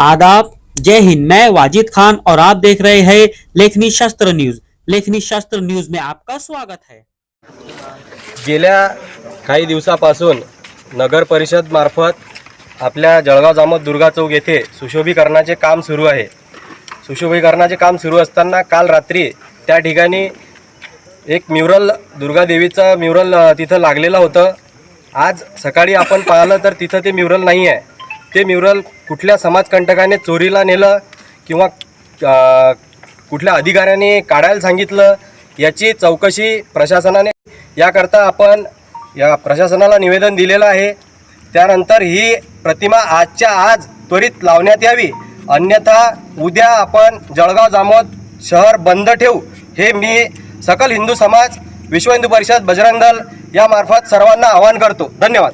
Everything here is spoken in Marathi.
आदाब। जय हिंद। मैं वाजिद खान और आप देख रहे हैं लेखनी शास्त्र न्यूज। लेखनी शास्त्र न्यूज में आपका स्वागत है। गेल्या काही दिवसापासून नगर परिषद मार्फत आपल्या जळगाव जामोद दुर्गा चौक येथे सुशोभीकरणाचे काम सुरू आहे. सुशोभीकरणाचे काम सुरू असताना काल रात्री त्या ठिकाणी एक म्युरल दुर्गादेवीचं म्युरल तिथं लागलेलं होतं. आज सकाळी आपण पाहिलं तर तिथं ते म्युरल नाही आहे ते म्युरल कुठल्या समाजकंटकाने चोरीला नेलं किंवा कुठल्या अधिकाऱ्याने काढायला सांगितलं याची चौकशी प्रशासनाने याकरता आपण या प्रशासनाला निवेदन दिलेलं आहे. त्यानंतर ही प्रतिमा आजच्या आज त्वरित लावण्यात यावी. अन्यथा उद्या आपण जळगाव जामोद शहर बंद ठेवू. हे मी सकल हिंदू समाज विश्व हिंदू परिषद बजरंग दल यामार्फत सर्वांना आवाहन करतो. धन्यवाद.